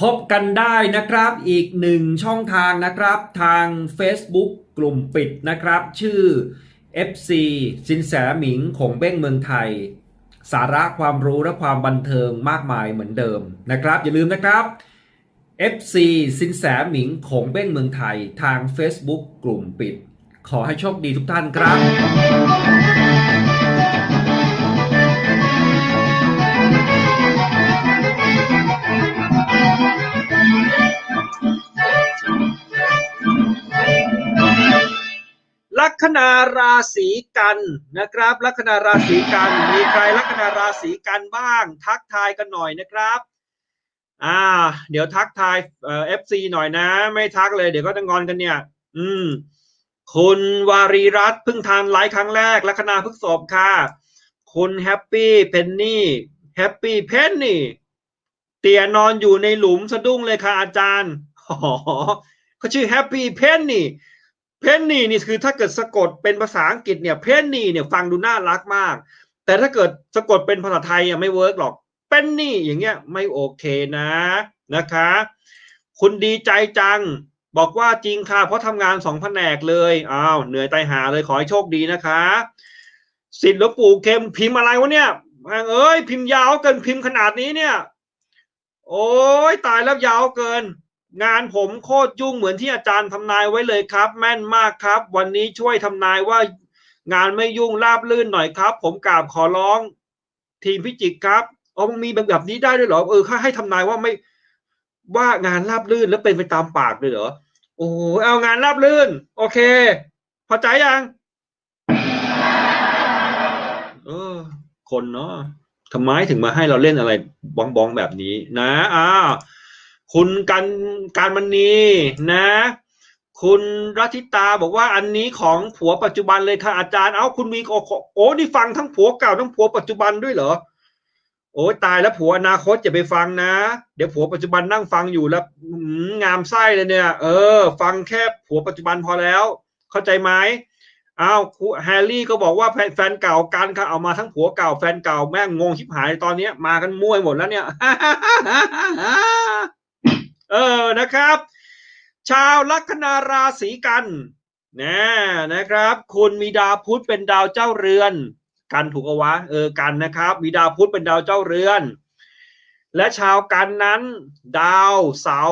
พบกันได้นะครับอีกหนึ่งช่องทางนะครับทาง Facebook กลุ่มปิดนะครับ ชื่อ FC สินแสหมิงของเบ้งเมืองไทย สาระความรู้และความบันเทิงมากมายเหมือนเดิมนะครับ อย่าลืมนะครับ FC สินแสหมิงของเบ้งเมืองไทยทาง Facebook กลุ่มปิด ขอให้โชคดีทุกท่านครับ คนาราศีกันนะครับ ลัคนาราศีกัน มีใครลัคนาราศีกันบ้าง ทักทายกันหน่อยนะครับอ่า เดี๋ยวทักทายเอ่อฟซีหน่อยนะ ไม่ทักเลย เดี๋ยวก็จะงอนกันเนี่ย อืม คุณวารีรัตน์เพิ่งทานไลฟ์ครั้งแรกลัคนาพฤกษบค่ะ คุณแฮปปี้เพนนี่แฮปปี้เพนนี่ เตียนอนอยู่ในหลุมสะดุ้งเลยค่ะอาจารย์อ๋อเขาชื่อแฮปปี้เพนนี่ เพนนี่นี่คือถ้าเกิดสะกดเป็นภาษาอังกฤษเนี่ยเพนนี่เนี่ยฟังดูน่ารักมาก แต่ถ้าเกิดสะกดเป็นภาษาไทยอะไม่เวิร์กหรอกเป็นนี่อย่างเงี้ยไม่โอเคนะนะคะ คุณดีใจจัง บอกว่าจริงค่ะ เพราะทำงานสองแผนกเลยอ้าวเหนื่อยตายหาเลยขอให้โชคดีนะคะสิทธิ์หลวงปู่เข็มพิมพ์อะไรวะเนี่ยเอ้ยพิมพ์ยาวเกินพิมพ์ขนาดนี้เนี่ย โอ้ยตายแล้วยาวเกิน งานผมโคตรยุ่งเหมือนที่อาจารย์ทำนายไว้เลยครับ แม่นมากครับ วันนี้ช่วยทำนายว่างานไม่ยุ่งราบลื่นหน่อยครับ ผมกราบขอร้อง ทีมพิจิกครับอ๋อมันมีแบบนี้ได้ด้วยเหรอเออข้าให้ทำนายว่าไม่ว่างานราบลื่นแล้วเป็นไปตามปากเลยเหรอโอ้เอางานราบลื่น โอเค พอใจยังเออ คนเนาะทำไมถึงมาให้เราเล่นอะไรบ้องบองๆแบบนี้ นะอ้าว คุณกันการมณีนะ คุณรัติตาบอกว่าอันนี้ของผัวปัจจุบันเลยค่ะอาจารย์เอ้าคุณมีโอ้โอ้นี่ฟังทั้งผัวเก่าทั้งผัวปัจจุบันด้วยเหรอโอ้ตายแล้วผัวอนาคตอย่าไปฟังนะ เดี๋ยวผัวปัจจุบันนั่งฟังอยู่แล้วงามไส้เลยเนี่ย เออ ฟังแค่ผัวปัจจุบันพอแล้ว เข้าใจไหมอ้าวแฮร์รี่ก็บอกว่าแฟนเก่ากันค่ะเอามาทั้งผัวเก่าแฟนเก่าแม่งงงชิบหายตอนเนี้ยมากันมั่วหมดแล้วเนี่ย เออนะครับ ชาวลัคนาราศีกันนะนะครับ คุณมีดาวพุธเป็นดาวเจ้าเรือน กันถูกเอาวะเออกันนะครับ มีดาวพุธเป็นดาวเจ้าเรือน และชาวกันนั้น ดาวเสา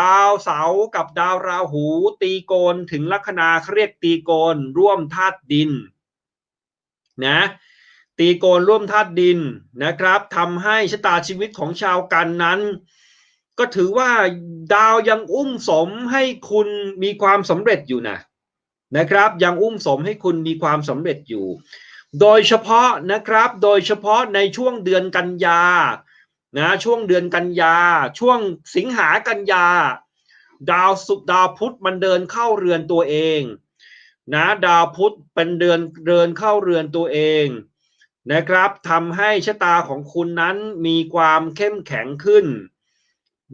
ดาวเสากับดาวราหู ตีโกนถึงลัคนาเขาเรียกตีโกนร่วมธาตุดินนะตีโกนร่วมธาตุดินนะครับทำให้ชะตาชีวิตของชาวกันนั้น ก็ถือว่าดาวยังอุ้มสมให้คุณมีความสำเร็จอยู่นะนะครับ ยังอุ้มสมให้คุณมีความสำเร็จอยู่ โดยเฉพาะนะครับ โดยเฉพาะในช่วงเดือนกันยานะช่วงเดือนกันยา ช่วงสิงหากันยา ดาวสุขดาวพุธมันเดินเข้าเรือนตัวเองนะดาวพุธเป็นเดือนเดินเข้าเรือนตัวเองนะครับทำให้ชะตาของคุณนั้นมีความเข้มแข็งขึ้น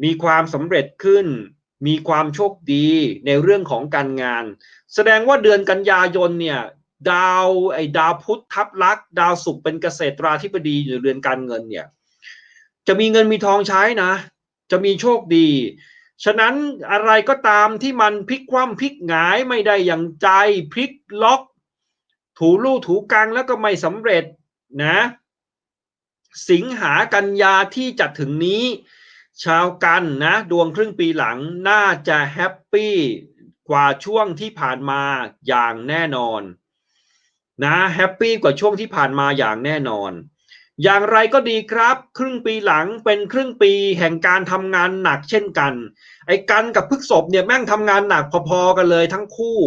มีความสำเร็จขึ้น มีความโชคดีในเรื่องของการงาน แสดงว่าเดือนกันยายนเนี่ยดาวไอ้ดาวพุธทับลักดาวศุกร์เป็นเกษตราธิบดีอยู่เรือนการเงินเนี่ยจะมีเงินมีทองใช้นะ จะมีโชคดี ฉะนั้นอะไรก็ตามที่มันพลิกคว่ำพลิกหงายไม่ได้อย่างใจพลิกล็อก ถูลู่ถูกังแล้วก็ไม่สำเร็จนะ สิงหากันยาที่จะถึงนี้ ชาวกันนะดวงครึ่งปีหลังน่าจะแฮปปี้กว่าช่วงที่ผ่านมาอย่างแน่นอน นะแฮปปี้กว่าช่วงที่ผ่านมาอย่างแน่นอน อย่างไรก็ดีครับ ครึ่งปีหลังเป็นครึ่งปีแห่งการทำงานหนักเช่นกัน ไอ้กันกับพฤกษบเนี่ยแม่งทำงานหนักพอๆกันเลยทั้งคู่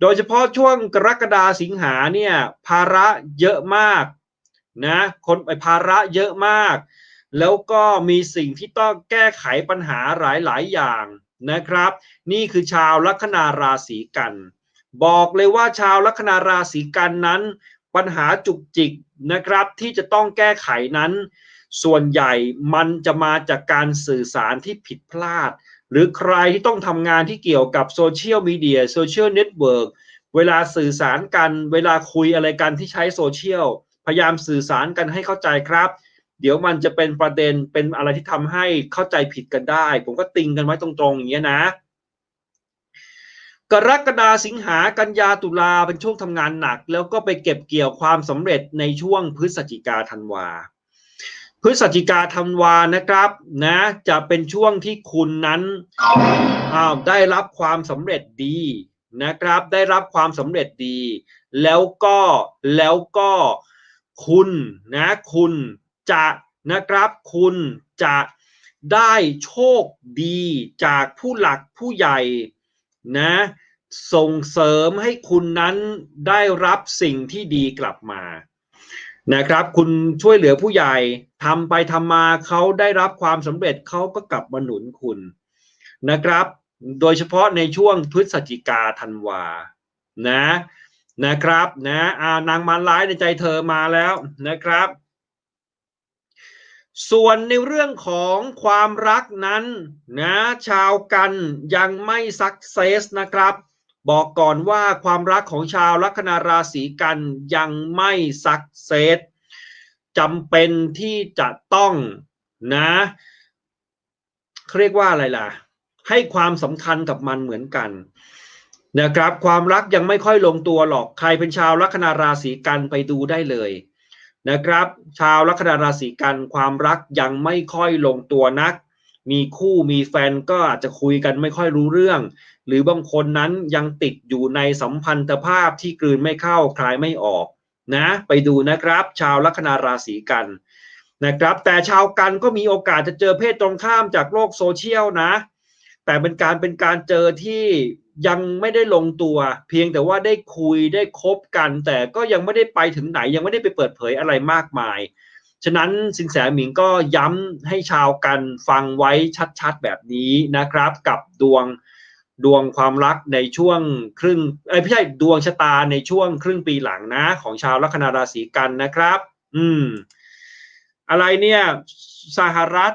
โดยเฉพาะช่วงกรกฎาสิงหาเนี่ยภาระเยอะมากนะคนไปภาระเยอะมาก แล้วก็มีสิ่งที่ต้องแก้ไขปัญหาหลาย ๆ อย่างนะครับ นี่คือชาวลัคนาราศีกัน บอกเลยว่าชาวลัคนาราศีกันนั้น ปัญหาจุกจิกนะครับที่จะต้องแก้ไขนั้น ส่วนใหญ่มันจะมาจากการสื่อสารที่ผิดพลาด หรือใครที่ต้องทำงานที่เกี่ยวกับโซเชียลมีเดียโซเชียลเน็ตเวิร์กเวลาสื่อสารกัน เวลาคุยอะไรกันที่ใช้โซเชียลพยายามสื่อสารกันให้เข้าใจครับ เดี๋ยวมันจะเป็นประเด็นเป็นอะไรที่ทำให้เข้าใจผิดกันได้ ผมก็ติงกันไว้ตรงๆอย่างเงี้ยนะ กรกฎาสิงหากันยาตุลาเป็นช่วงทำงานหนัก แล้วก็ไปเก็บเกี่ยวความสำเร็จในช่วงพฤศจิกาธันวาพฤศจิกาธันวานะครับนะจะเป็นช่วงที่คุณนั้นได้รับความสำเร็จดีนะครับ ได้รับความสำเร็จดี แล้วก็แล้วก็คุณนะคุณ จะนะครับคุณจะได้โชคดีจากผู้หลักผู้ใหญ่นะส่งเสริมให้คุณนั้นได้รับสิ่งที่ดีกลับมานะครับ คุณช่วยเหลือผู้ใหญ่ทำไปทำมาเขาได้รับความสำเร็จเขาก็กลับมาหนุนคุณนะครับ โดยเฉพาะในช่วงพฤศจิกาธันวานะนะครับนะอานางมารร้ายในใจเธอมาแล้วนะครับ ส่วนในเรื่องของความรักนั้นนะชาวกันยังไม่สักเซสนะครับ บอกก่อนว่าความรักของชาวลัคนาราศีกันยังไม่สักเซสจำเป็นที่จะต้องนะเรียกว่าอะไรล่ะ ให้ความสำคัญกับมันเหมือนกันนะครับ ความรักยังไม่ค่อยลงตัวหรอกใครเป็นชาวลัคนาราศีกันไปดูได้เลย นะครับ ชาวลัคนาราศีกันความรักยังไม่ค่อยลงตัวนัก มีคู่มีแฟนก็อาจจะคุยกันไม่ค่อยรู้เรื่อง หรือบางคนนั้นยังติดอยู่ในสัมพันธภาพที่กลืนไม่เข้าคลายไม่ออกนะไปดูนะครับ ชาวลัคนาราศีกันนะครับ แต่ชาวกันก็มีโอกาสจะเจอเพศตรงข้ามจากโลกโซเชียลนะ แต่เป็นการเป็นการเจอที่ ยังไม่ได้ลงตัว เพียงแต่ว่าได้คุยได้คบกัน แต่ก็ยังไม่ได้ไปถึงไหนยังไม่ได้ไปเปิดเผยอะไรมากมาย ฉะนั้นสินแสหมิงก็ย้ำให้ชาวกันฟังไว้ชัดๆแบบนี้นะครับ กับดวงดวงความรักในช่วงครึ่งเอ้ยไม่ใช่ดวงชะตาในช่วงครึ่งปีหลังนะ ของชาวลัคนาราศีกันนะครับ อืม อะไรเนี่ย สหรัฐ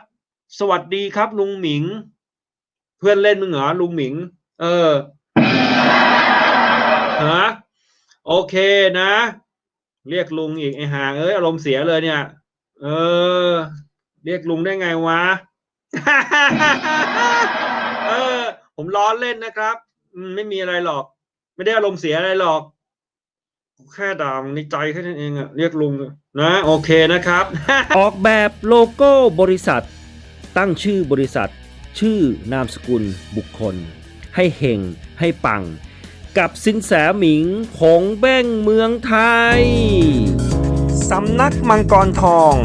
สวัสดีครับลุงหมิง เพื่อนเล่นมึงเหรอลุงหมิง เออฮะโอเคนะ เรียกลุงอีกไอ้ห่างเอ้ยอารมณ์เสียเลยเนี่ย เออ เรียกลุงได้ไงวะเออ ผมล้อเล่นนะครับไม่มีอะไรหรอก ไม่ได้อารมณ์เสียอะไรหรอกแค่ด่างในใจแค่นั้นเองอะเรียกลุงนะโอเคนะครับ ออกแบบโลโก้บริษัท ตั้งชื่อบริษัท ชื่อนามสกุลบุคคล ให้เฮงให้ปัง กับสินแสหมิงของแบ้งเมืองไทย สำนักมังกรทอง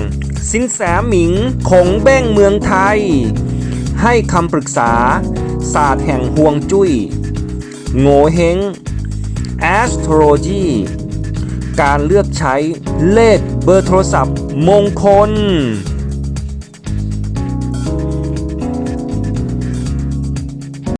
สินแสหมิงคงเบ้งเมืองไทย ให้คำปรึกษา ศาสตร์แห่งห่วงจุย้ยโงเฮง astrology การเลือกใช้เลขเบอร์โทรศัพท์มงคล